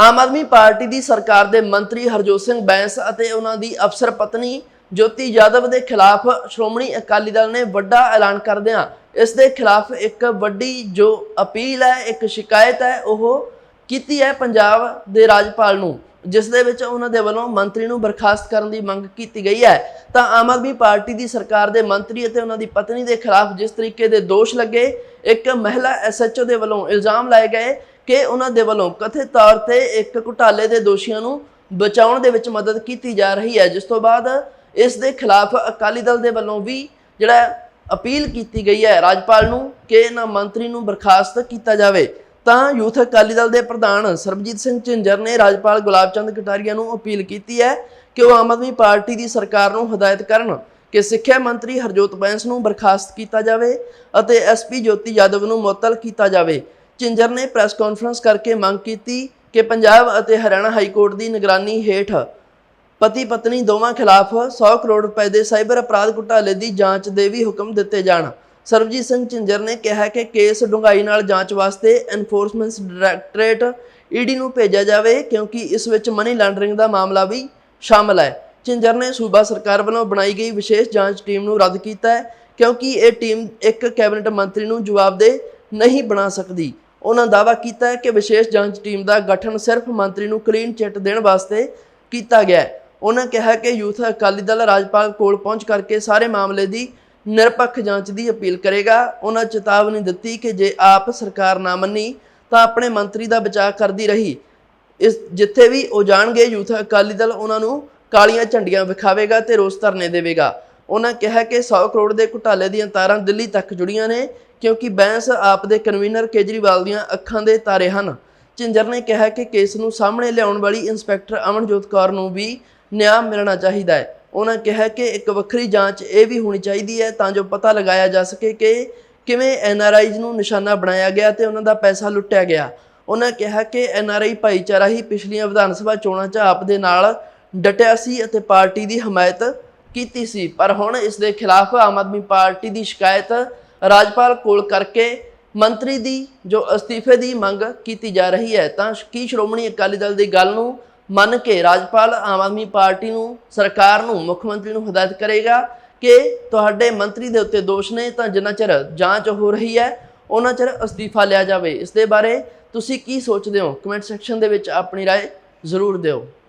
Aam Aadmi party ਦੀ ਸਰਕਾਰ ਦੇ ਮੰਤਰੀ ਹਰਜੋਤ ਸਿੰਘ ਬੈਂਸ ਅਤੇ ਉਹਨਾਂ ਦੀ ਅਫਸਰ ਪਤਨੀ ਜੋਤੀ ਯਾਦਵ ਦੇ ਖਿਲਾਫ ਸ਼੍ਰੋਮਣੀ ਅਕਾਲੀ ਦਲ ਨੇ ਵੱਡਾ ਐਲਾਨ ਕਰਦਿਆਂ ਇਸ ਦੇ ਖਿਲਾਫ ਇੱਕ ਵੱਡੀ ਜੋ ਅਪੀਲ ਹੈ, ਇੱਕ ਸ਼ਿਕਾਇਤ ਹੈ, ਉਹ ਕੀਤੀ ਹੈ ਪੰਜਾਬ ਦੇ ਰਾਜਪਾਲ ਨੂੰ, ਜਿਸ ਦੇ ਵਿੱਚ ਉਹਨਾਂ ਦੇ ਵੱਲੋਂ ਮੰਤਰੀ ਨੂੰ ਬਰਖਾਸਤ ਕਰਨ ਦੀ ਮੰਗ ਕੀਤੀ ਗਈ ਹੈ। ਤਾਂ ਆਮ ਆਦਮੀ ਪਾਰਟੀ ਦੀ ਸਰਕਾਰ ਦੇ ਮੰਤਰੀ ਅਤੇ ਉਹਨਾਂ ਦੀ ਪਤਨੀ ਦੇ ਖਿਲਾਫ ਜਿਸ ਤਰੀਕੇ ਦੇ ਦੋਸ਼ ਲੱਗੇ, ਇੱਕ ਮਹਿਲਾ ਐਸਐਚਓ ਦੇ ਵੱਲੋਂ ਇਲਜ਼ਾਮ ਲਾਏ ਗਏ ਕਿ ਉਹਨਾਂ ਦੇ ਵੱਲੋਂ ਕਥਿਤ ਤੌਰ ਤੇ ਇੱਕ ਘੁਟਾਲੇ ਦੇ ਦੋਸ਼ੀਆਂ ਨੂੰ ਬਚਾਉਣ ਦੇ ਵਿੱਚ ਮਦਦ ਕੀਤੀ ਜਾ ਰਹੀ ਹੈ, ਜਿਸ ਤੋਂ ਬਾਅਦ ਇਸ ਦੇ ਖਿਲਾਫ ਅਕਾਲੀ ਦਲ ਦੇ ਵੱਲੋਂ ਵੀ ਜਿਹੜਾ ਅਪੀਲ ਕੀਤੀ ਗਈ ਹੈ, ਰਾਜਪਾਲ ਨੂੰ ਕਿ ਇਹਨਾਂ ਮੰਤਰੀ ਨੂੰ ਬਰਖਾਸਤ ਕੀਤਾ ਜਾਵੇ। ਤਾਂ ਯੂਥ ਅਕਾਲੀ ਦਲ ਦੇ ਪ੍ਰਧਾਨ ਸਰਬਜੀਤ ਸਿੰਘ ਝਿੰਜਰ ਨੇ ਰਾਜਪਾਲ ਗੁਲਾਬ ਚੰਦ ਕਟਾਰੀਆ ਨੂੰ ਅਪੀਲ ਕੀਤੀ ਹੈ ਕਿ ਉਹ ਆਮ ਆਦਮੀ ਪਾਰਟੀ ਦੀ ਸਰਕਾਰ ਨੂੰ ਹਦਾਇਤ ਕਰਨ ਕਿ ਸਿੱਖਿਆ ਮੰਤਰੀ ਹਰਜੋਤ ਬੈਂਸ ਨੂੰ ਬਰਖਾਸਤ ਕੀਤਾ ਜਾਵੇ ਅਤੇ ਐਸਪੀ ਜੋਤੀ ਯਾਦਵ ਨੂੰ ਮੁਅੱਤਲ ਕੀਤਾ ਜਾਵੇ। ਝਿੰਜਰ ਨੇ ਪ੍ਰੈਸ ਕਾਨਫਰੰਸ ਕਰਕੇ ਮੰਗ ਕੀਤੀ ਕਿ ਪੰਜਾਬ ਅਤੇ ਹਰਿਆਣਾ ਹਾਈ ਕੋਰਟ ਦੀ ਨਿਗਰਾਨੀ ਹੇਠ ਪਤੀ ਪਤਨੀ ਦੋਵਾਂ ਖਿਲਾਫ 100 ਕਰੋੜ ਰੁਪਏ ਦੇ ਸਾਈਬਰ ਅਪਰਾਧ ਘੁਟਾਲੇ ਦੀ ਜਾਂਚ ਦੇ ਵੀ ਹੁਕਮ ਦਿੱਤੇ ਜਾਣ। ਸਰਬਜੀਤ ਸਿੰਘ ਝਿੰਜਰ ਨੇ ਕਿਹਾ ਕਿ ਕੇਸ ਡੂੰਘਾਈ ਨਾਲ ਜਾਂਚ ਵਾਸਤੇ ਐਨਫੋਰਸਮੈਂਟ ਡਾਇਰੈਕਟੋਰੇਟ ਈਡੀ ਨੂੰ ਭੇਜਿਆ ਜਾਵੇ ਕਿਉਂਕਿ ਇਸ ਵਿੱਚ ਮਨੀ ਲਾਂਡਰਿੰਗ ਦਾ ਮਾਮਲਾ ਵੀ ਸ਼ਾਮਲ ਹੈ। ਝਿੰਜਰ ਨੇ ਸੂਬਾ ਸਰਕਾਰ ਵੱਲੋਂ ਬਣਾਈ ਗਈ ਵਿਸ਼ੇਸ਼ ਜਾਂਚ ਟੀਮ ਨੂੰ ਰੱਦ ਕੀਤਾ ਹੈ ਕਿਉਂਕਿ ਇਹ ਟੀਮ ਇੱਕ ਕੈਬਨਿਟ ਮੰਤਰੀ ਨੂੰ ਜਵਾਬਦੇਹ ਨਹੀਂ ਬਣਾ ਸਕਦੀ। ਉਹਨਾਂ ਦਾਅਵਾ ਕੀਤਾ ਹੈ ਕਿ ਵਿਸ਼ੇਸ਼ ਜਾਂਚ ਟੀਮ ਦਾ ਗਠਨ ਸਿਰਫ ਮੰਤਰੀ ਨੂੰ ਕਲੀਨ ਚਿੱਟ ਦੇਣ ਵਾਸਤੇ ਕੀਤਾ ਗਿਆ ਹੈ। ਉਹਨਾਂ ਕਿਹਾ ਕਿ ਯੂਥ ਅਕਾਲੀ ਦਲ ਰਾਜਪਾਲ ਕੋਲ ਪਹੁੰਚ ਕਰਕੇ ਸਾਰੇ ਮਾਮਲੇ ਦੀ ਨਿਰਪੱਖ ਜਾਂਚ ਦੀ ਅਪੀਲ ਕਰੇਗਾ। ਉਹਨਾਂ ਚੇਤਾਵਨੀ ਦਿੱਤੀ ਕਿ ਜੇ ਆਪ ਸਰਕਾਰ ਨਾ ਮੰਨੀ ਤਾਂ ਆਪਣੇ ਮੰਤਰੀ ਦਾ ਬਚਾਅ ਕਰਦੀ ਰਹੀ। ਇਸ ਜਿੱਥੇ ਵੀ ਉਹ ਜਾਣਗੇ, ਯੂਥ ਅਕਾਲੀ ਦਲ ਉਹਨਾਂ ਨੂੰ ਕਾਲੀਆਂ ਝੰਡੀਆਂ ਵਿਖਾਵੇਗਾ ਤੇ ਰੋਸ ਧਰਨੇ ਦੇਵੇਗਾ। ਉਹਨਾਂ ਕਿਹਾ ਕਿ 100 ਕਰੋੜ ਦੇ ਘੁਟਾਲੇ ਦੀਆਂ ਤਾਰਾਂ ਦਿੱਲੀ ਤੱਕ ਜੁੜੀਆਂ ਨੇ। ਕਿਉਂਕਿ ਬੈਂਸ ਆਪ ਦੇ ਕਨਵੀਨਰ ਕੇਜਰੀਵਾਲ ਦੀਆਂ ਅੱਖਾਂ ਦੇ ਤਾਰੇ ਹਨ। ਝਿੰਜਰ ਨੇ ਕਿਹਾ ਕਿ ਕੇਸ ਨੂੰ ਸਾਹਮਣੇ ਲਿਆਉਣ ਵਾਲੀ ਇੰਸਪੈਕਟਰ ਅਮਨਜੋਤ ਕੌਰ ਨੂੰ ਵੀ ਨਿਆਂ ਮਿਲਣਾ ਚਾਹੀਦਾ ਹੈ। ਉਹਨਾਂ ਕਿਹਾ ਕਿ ਇੱਕ ਵੱਖਰੀ ਜਾਂਚ ਇਹ ਵੀ ਹੋਣੀ ਚਾਹੀਦੀ ਹੈ ਤਾਂ ਜੋ ਪਤਾ ਲਗਾਇਆ ਜਾ ਸਕੇ ਕਿ ਕਿਵੇਂ ਐਨਆਰਆਈਜ਼ ਨੂੰ ਨਿਸ਼ਾਨਾ ਬਣਾਇਆ ਗਿਆ ਤੇ ਉਹਨਾਂ ਦਾ ਪੈਸਾ ਲੁੱਟਿਆ ਗਿਆ। ਉਹਨਾਂ ਕਿਹਾ ਕਿ ਐਨਆਰਆਈ ਭਾਈਚਾਰਾ ਹੀ ਪਿਛਲੀਆਂ ਵਿਧਾਨ ਸਭਾ ਚੋਣਾਂ 'ਚ ਆਪ ਦੇ ਨਾਲ ਡਟਿਆ ਸੀ ਅਤੇ ਪਾਰਟੀ ਦੀ ਹਮਾਇਤ ਕੀਤੀ ਸੀ। ਪਰ ਹੁਣ ਇਸ ਦੇ ਖਿਲਾਫ ਆਮ ਆਦਮੀ ਪਾਰਟੀ ਦੀ ਸ਼ਿਕਾਇਤ ਰਾਜਪਾਲ ਕੋਲ ਕਰਕੇ ਮੰਤਰੀ ਦੀ ਜੋ ਅਸਤੀਫੇ ਦੀ ਮੰਗ ਕੀਤੀ ਜਾ ਰਹੀ ਹੈ ਤਾਂ ਕੀ ਸ਼੍ਰੋਮਣੀ ਅਕਾਲੀ ਦਲ ਦੀ ਗੱਲ ਨੂੰ ਮੰਨ ਕੇ ਰਾਜਪਾਲ ਆਮ ਆਦਮੀ ਪਾਰਟੀ ਨੂੰ ਸਰਕਾਰ ਨੂੰ ਮੁੱਖ ਮੰਤਰੀ ਨੂੰ ਹਦਾਇਤ ਕਰੇਗਾ ਕਿ ਤੁਹਾਡੇ ਮੰਤਰੀ ਦੇ ਉੱਤੇ ਦੋਸ਼ ਨੇ ਤਾਂ ਜਿੰਨਾ ਚਿਰ ਜਾਂਚ ਹੋ ਰਹੀ ਹੈ ਉਹਨਾਂ ਚਿਰ ਅਸਤੀਫਾ ਲਿਆ ਜਾਵੇ ਇਸ ਦੇ ਬਾਰੇ ਤੁਸੀਂ ਕੀ ਸੋਚਦੇ ਹੋ ਕਮੈਂਟ ਸੈਕਸ਼ਨ ਦੇ ਵਿੱਚ ਆਪਣੀ رائے ਜ਼ਰੂਰ ਦਿਓ